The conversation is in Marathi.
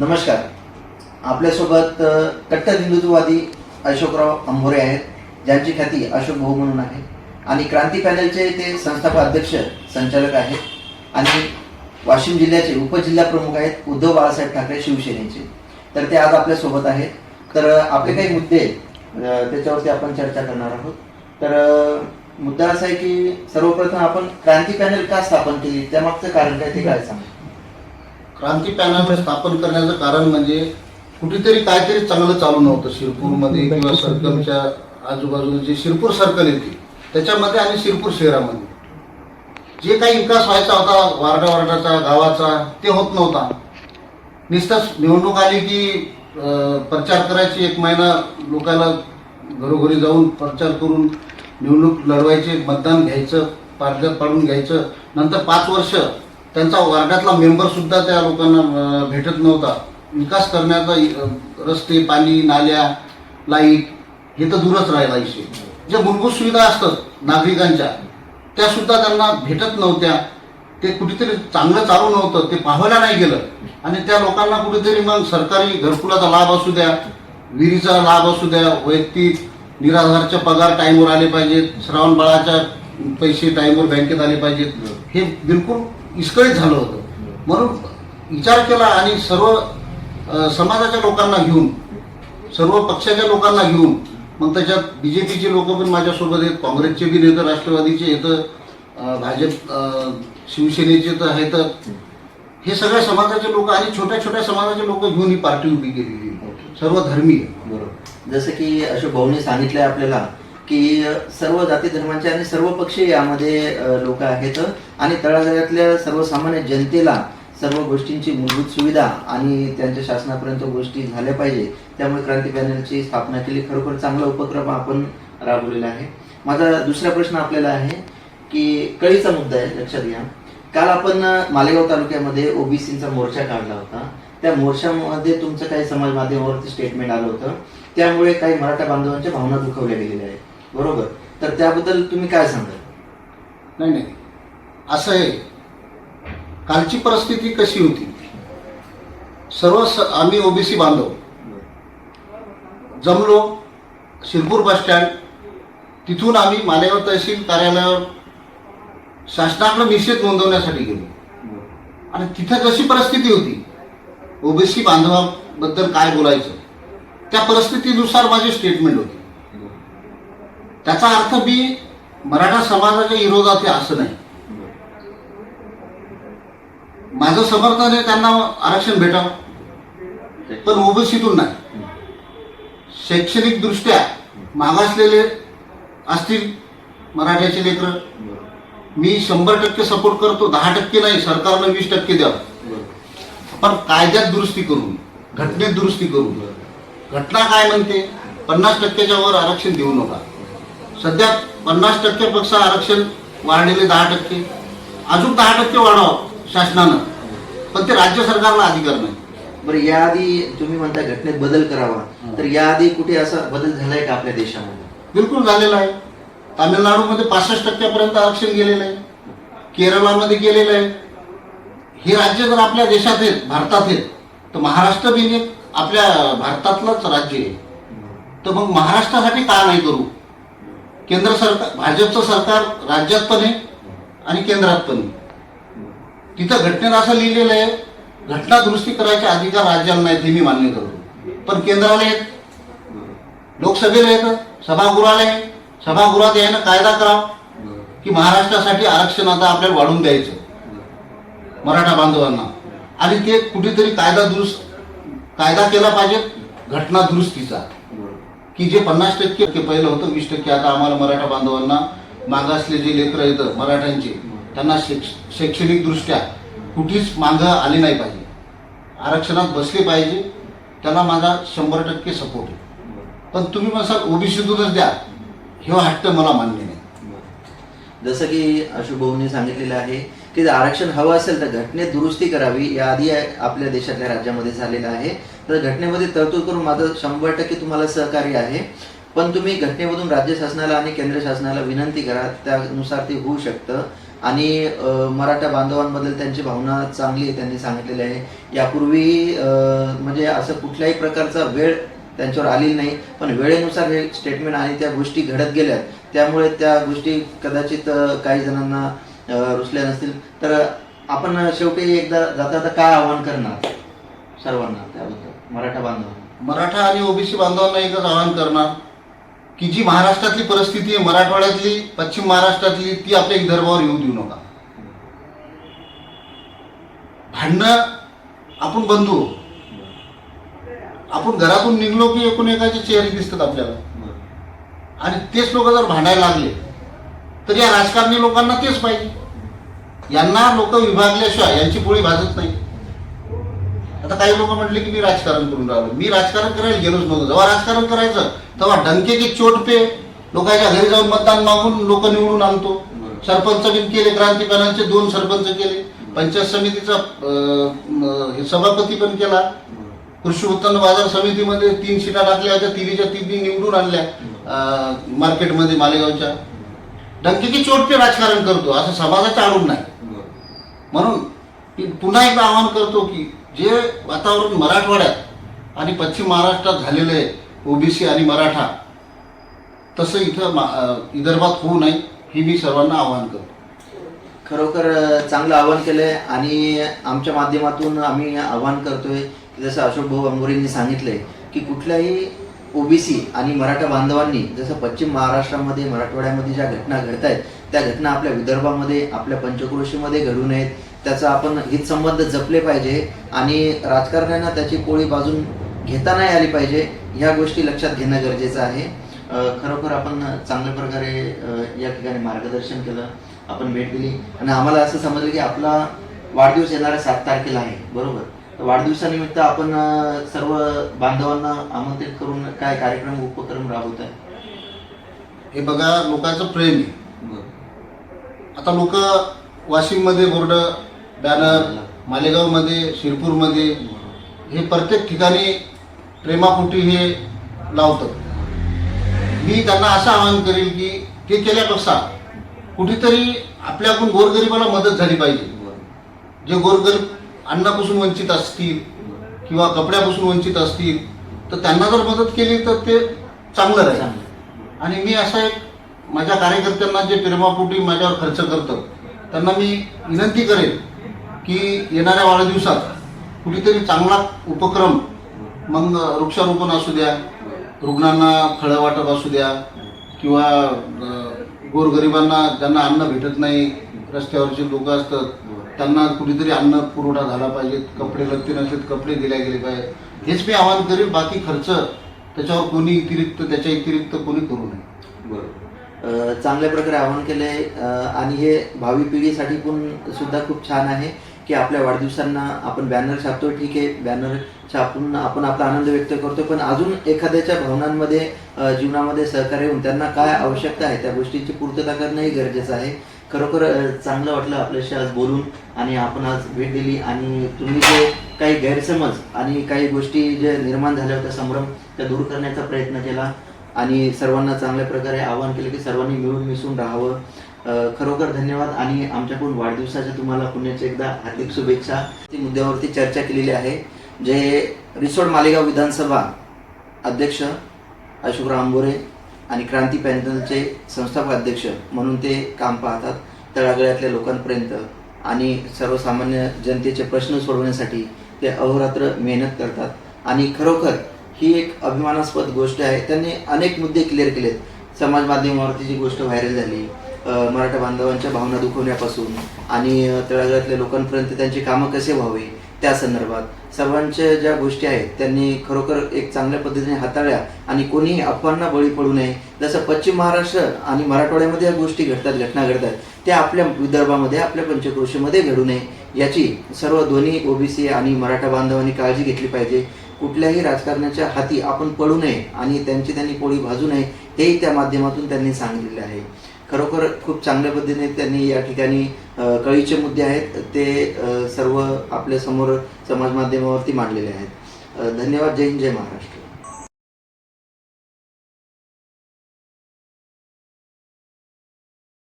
नमस्कार. आपल्यासोबत कट्टर हिंदुत्ववादी अशोकराव अंभोरे आहेत ज्यांची ख्याती अशोक भाऊ म्हणून आहे. आणि क्रांती पॅनलचे ते संस्थापक अध्यक्ष संचालक आहेत. आणि वाशिम जिल्ह्याचे उपजिल्हा प्रमुख आहेत उद्धव बाळासाहेब ठाकरे शिवसेनेचे. तर ते आज आपल्यासोबत आहेत. तर आपले काही मुद्दे त्याच्यावरती आपण चर्चा करणार आहोत. तर मुद्दा असा आहे की सर्वप्रथम आपण क्रांती पॅनल का स्थापन केली? त्यामागचं कारण काय ते काय सांगा? क्रांती पॅनल स्थापन करण्याचं कारण म्हणजे कुठेतरी काहीतरी चांगलं चालू नव्हतं शिरपूरमध्ये किंवा सर्कलच्या आजूबाजूला जे शिरपूर सर्कल येते त्याच्यामध्ये आणि शिरपूर शहरामध्ये. जे काही विकास व्हायचा होता वार्डा वार्डाचा गावाचा ते होत नव्हता. नुसतंच निवडणूक आली की प्रचार करायची एक महिना लोकांना घरोघरी जाऊन प्रचार करून निवडणूक लढवायचे मतदान घ्यायचं पारद्यात पाडून घ्यायचं. नंतर पाच वर्ष त्यांचा वर्गातला मेंबर सुद्धा त्या लोकांना भेटत नव्हता. विकास करण्याचा रस्ते पाणी नाल्या लाइट हे तर दूरच राहिला विषय. ज्या मूलभूत सुविधा असतात नागरिकांच्या त्या सुद्धा त्यांना भेटत नव्हत्या. ते कुठेतरी चांगलं चालू नव्हतं ते पाहायला नाही गेलं. आणि त्या लोकांना कुठेतरी मग सरकारी घरकुलाचा लाभ असू द्या विहिरीचा लाभ असू द्या वैयक्तिक निराधारचे पगार टाईमवर आले पाहिजेत श्रावण बाळाच्या पैसे टाईमवर बँकेत आले पाहिजेत. हे बिलकुल विस्कळीत झालं होतं. म्हणून विचार केला आणि सर्व समाजाच्या लोकांना घेऊन सर्व पक्षाच्या लोकांना घेऊन मग त्याच्यात बी जे पीचे लोक पण माझ्यासोबत आहेत काँग्रेसचे बी नेते राष्ट्रवादीचे येतं भाजप शिवसेनेचे तर आहेत. हे सगळ्या समाजाचे लोक आणि छोट्या छोट्या समाजाचे लोक घेऊन ही पार्टी उभी केलेली. सर्व धर्मीय. बरोबर. जसं की अशोक भाऊनी सांगितलंय आपल्याला की सर्व जाती धर्मांचे आणि सर्व पक्षी यामध्ये लोक आहेत. आणि तळागाळातल्या सर्वसामान्य जनतेला सर्व गोष्टींची मूलभूत सुविधा आणि त्यांच्या शासनापर्यंत गोष्टी झाल्या पाहिजे त्यामुळे क्रांती पॅनलची स्थापना केली. खरोखर चांगला उपक्रम आपण राबवलेला आहे. माझा दुसरा प्रश्न आपल्याला आहे की कळीचा मुद्दा आहे लक्षात घ्या. काल आपण मालेगाव तालुक्यामध्ये ओबीसीचा मोर्चा काढला होता. त्या मोर्चामध्ये तुमचं काही समाज माध्यमावरती स्टेटमेंट आलं होतं. त्यामुळे काही मराठा बांधवांच्या भावना दुखवल्या गेलेल्या आहेत. बरोबर? तर त्याबद्दल तुम्ही काय सांगाल? नाही नाही. असं आहे. कालची परिस्थिती कशी होती? सर्व स आम्ही ओबीसी बांधव. जमलो शिरपूर बस स्टँड. तिथून आम्ही मालेगाव तहसील कार्यालयावर शासनाकडे निषेध नोंदवण्यासाठी गेलो. आणि तिथं कशी परिस्थिती होती? ओबीसी बांधवाबद्दल काय बोलायचं? त्या परिस्थितीनुसार माझी स्टेटमेंट होती. त्याचा अर्थ मी मराठा समाजाच्या विरोधात आहे असं नाही. माझं समर्थन आहे त्यांना आरक्षण भेटावं. पण ओबीसीतून नाही. शैक्षणिक दृष्ट्या मागासलेले असतील मराठ्याचे लेकर मी शंभर टक्के सपोर्ट करतो दहा टक्के नाही सरकारनं वीस टक्के द्यावं. पण कायद्यात दुरुस्ती करून घटनेत दुरुस्ती करून घटना काय म्हणते? पन्नास टक्क्याच्या वर आरक्षण देऊ नका. सध्या पन्नास टक्क्यापेक्षा आरक्षण वाढलेले दहा टक्के. अजून दहा टक्के वाढावं शासनानं. पण ते राज्य सरकारला अधिकार नाही. बरं याआधी तुम्ही म्हणता घटनेत बदल करावा. तर याआधी कुठे असा बदल झालाय का आपल्या देशामध्ये? बिलकुल झालेलं आहे. तामिळनाडूमध्ये पासष्ट टक्क्यापर्यंत आरक्षण गेलेलं आहे. केरळामध्ये गेलेलं आहे. हे राज्य जर आपल्या देशात आहेत भारतात आहेत तर महाराष्ट्र बी एक आपल्या भारतातलंच राज्य आहे. तर मग महाराष्ट्रासाठी का नाही करू? केंद्र सरकार भाजपचं सरकार राज्यात पण आहे आणि केंद्रात पण आहे. तिथं घटनेत असं लिहिलेलं आहे घटना दुरुस्ती करायचे अधिकार राज्याला नाही ते मी मान्य करतो. पण केंद्राला आहेत. लोकसभेला येतं सभागृहाला आहे. सभागृहात यायनं कायदा करावा. की महाराष्ट्रासाठी आरक्षण आता आपल्याला वाढवून द्यायचं. मराठा बांधवांना. आणि ते कुठेतरी कायदा दुरुस्त कायदा केला पाहिजे घटना दुरुस्तीचा. की जे पन्नास टक्के पहिलं होतं वीस टक्के. आता आम्हाला मराठा बांधवांना मागासले जे लेकरं येतं मराठ्यांचे त्यांना शिक्ष शैक्षणिक दृष्ट्या कुठेच मागं आली नाही पाहिजे. आरक्षणात बसले पाहिजे. त्याला माझा शंभर टक्के सपोर्ट आहे. पण तुम्ही म्हणसाल ओबीसीतूनच द्या. हे हट्ट मला मान्य नाही. जसं की अशोक भाऊंनी सांगितलेलं आहे की जर आरक्षण हवं असेल तर घटनेत दुरुस्ती करावी या आधी आपल्या देशातल्या राज्यामध्ये झालेलं आहे. तर घटनेमध्ये तरतूद करून माझं शंभर टक्के तुम्हाला सहकार्य आहे. पण तुम्ही घटनेमधून राज्य शासनाला आणि केंद्र शासनाला विनंती करा त्यानुसार ते होऊ शकतं. आणि मराठा बांधवांबद्दल त्यांची भावना चांगली आहे त्यांनी सांगितलेली आहे. यापूर्वी म्हणजे असं कुठल्याही प्रकारचा वेळ त्यांच्यावर आलेली नाही. पण वेळेनुसार हे स्टेटमेंट आणि त्या गोष्टी घडत गेल्या त्यामुळे त्या गोष्टी कदाचित काही जणांना अ, रुचल्या नसतील तर आपण शेवटी एकदा जाता जाता काय आवाहन करणार सर्वांना त्याबद्दल? मराठा बांधवांना. मराठा आणि ओबीसी बांधवांना एकच आवाहन करणार की जी महाराष्ट्रातली परिस्थिती आहे मराठवाड्यातली पश्चिम महाराष्ट्रातली ती आपल्या विदर्भावर येऊ देऊ नका. भांडणं आपण बंधू आपण घरातून निघलो की एकूण एकाचे चेहरे दिसतात आपल्याला. आणि तेच लोक जर भांडायला लागले तर या राजकारणी लोकांना तेच पाहिजे. यांना लोक विभागल्याशिवाय यांची पोळी भाजत नाही. आता काही लोक म्हटले की मी राजकारण करून राहिलो. मी राजकारण करायला गेलोच नव्हतो. जेव्हा राजकारण करायचं तेव्हा डंकेचे चोट पे लोकांच्या घरी जाऊन मतदान मागून लोक निवडून आणतो. सरपंच बिन केले क्रांतिकारांचे दोन सरपंच केले. पंचायत समितीचा हे सभापती पण केला. कृषी उत्पन्न बाजार समितीमध्ये तीन सीटा टाकल्या होत्या. तिन्हीच्या तिन्ही निवडून आणल्या मार्केटमध्ये मालेगावच्या. डंकेची चोटचे राजकारण करतो असं समाजाच्या आडून नाही. म्हणून मी पुन्हा एकदा आवाहन करतो की जे वातावरण मराठवाड्यात आणि पश्चिम महाराष्ट्रात झालेलं आहे ओबीसी आणि मराठा तसं इथं मा- विदर्भात होऊ नये ही मी सर्वांना आवाहन करतो. खरोखर चांगलं आवाहन केलं आहे आणि आमच्या माध्यमातून आम्ही आवाहन करतोय जसं अशोक भाऊ अंगोरेंनी सांगितलंय की कुठल्याही ओबीसी आणि मराठा बांधवांनी जसं पश्चिम महाराष्ट्रामध्ये मराठवाड्यामध्ये ज्या घटना घडत आहेत त्या घटना आपल्या विदर्भामध्ये आपल्या पंचक्रोशीमध्ये घडू नयेत. त्याचा आपण हितसंबंध जपले पाहिजे आणि राजकारण्यांना त्याची पोळी बाजून घेता नाही आली पाहिजे ह्या गोष्टी लक्षात घेणं गरजेचं आहे. खरोखर आपण चांगल्या प्रकारे या ठिकाणी मार्गदर्शन केलं आपण भेट दिली. आणि आम्हाला असं समजलं की आपला वाढदिवस येणाऱ्या सात तारखेला आहे बरोबर? वाढदिवसानिमित्त आपण सर्व बांधवांना आमंत्रित करून काय कार्यक्रम उपक्रम राबवत आहे? हे बघा लोकांचं प्रेम आहे. आता लोक वाशिममध्ये बोर्ड बॅनर मालेगावमध्ये शिरपूरमध्ये हे प्रत्येक ठिकाणी प्रेमापोटी हे लावतात. मी त्यांना असं आवाहन करेल की ते केल्यापेक्षा कुठेतरी आपल्याकडून गोरगरिबाला मदत झाली पाहिजे. जे गोरगरीब अन्नापासून वंचित असतील किंवा कपड्यापासून वंचित असतील तर त्यांना जर मदत केली तर ते चांगलं राहील. आणि मी असं एक माझ्या कार्यकर्त्यांना जे प्रेमापोटी माझ्यावर खर्च करतं त्यांना मी विनंती करेन की येणाऱ्या वाढदिवसात कुठेतरी चांगला उपक्रम मग वृक्षारोपण असू द्या रुग्णांना फळं वाटप असू द्या किंवा गोरगरिबांना ज्यांना अन्न भेटत नाही रस्त्यावरचे लोक असतात त्यांना कुठेतरी अन्न पुरवठा झाला पाहिजे कपडे लगते नसलेत कपडे दिले गेले पाहिजे. हेच मी आवाहन करेन बाकी खर्च त्याच्यावर कोणी व्यतिरिक्त त्याच्या व्यतिरिक्त कोणी करू नये. बरोबर. चांगल्या प्रकारे आवाहन केलंय आणि हे भावी पिढीसाठी पण सुद्धा खूप छान आहे की आपल्या वाढदिवसांना आपण बॅनर छापतो ठीक आहे बॅनर छापून आपण आपला आनंद व्यक्त करतो पण अजून एखाद्याच्या भावनांमध्ये जीवनामध्ये सहकार्य होऊन त्यांना काय आवश्यकता आहे त्या गोष्टीची पूर्तता करणंही गरजेचं आहे. खरोखर चांगलं वाटलं आपल्याशी आज बोलून आणि आपण आज भेट दिली. आणि तुम्ही जे काही गैरसमज आणि काही गोष्टी जे निर्माण झाल्या होत्या संभ्रम त्या दूर करण्याचा प्रयत्न केला. आणि सर्वांना चांगल्या प्रकारे आवाहन केलं की सर्वांनी मिळून मिसळून राहावं. खरोखर धन्यवाद. आणि आमच्याकडून वाढदिवसाच्या तुम्हाला पुण्याच्या एकदा हार्दिक शुभेच्छा. ती मुद्द्यावरती चर्चा केलेली आहे. जे रिसोड मालेगाव विधानसभा अध्यक्ष अशोकराव आंबोरे आणि क्रांती पॅनलचे संस्थापक अध्यक्ष म्हणून ते काम पाहतात तळागळ्यातल्या लोकांपर्यंत. आणि सर्वसामान्य जनतेचे प्रश्न सोडवण्यासाठी ते अहोरात्र मेहनत करतात. आणि खरोखर ही एक अभिमानास्पद गोष्ट आहे. त्यांनी अनेक मुद्दे क्लिअर केलेत. समाज माध्यमावरती जी गोष्ट व्हायरल झाली मराठा बांधवांच्या भावना दुखवण्यापासून आणि तळागाळातल्या लोकांपर्यंत त्यांची कामं कसे व्हावे त्या संदर्भात. सर्वांच्या ज्या गोष्टी आहेत त्यांनी खरोखर एक चांगल्या पद्धतीने हाताळल्या आणि कोणीही अफवांना बळी पडू नये. जसं पश्चिम महाराष्ट्र आणि मराठवाड्यामध्ये या गोष्टी घडतात घटना घडतात त्या आपल्या विदर्भामध्ये आपल्या पंचक्रोशीमध्ये घडू नये. याची सर्व दोन्ही ओबीसी आणि मराठा बांधवांनी काळजी घेतली पाहिजे. कुठल्याही राजकारणाच्या हाती आपण पडू नये आणि त्यांची त्यांनी पोळी भाजू नये हेही त्या माध्यमातून त्यांनी सांगितलेले आहे. खरोखर खूप चांगल्या पद्धतीने त्यांनी या ठिकाणी कळीचे मुद्दे आहेत ते सर्व आपल्यासमोर समाज माध्यमावरती मांडलेले आहेत. धन्यवाद. जय हिंद जय महाराष्ट्र.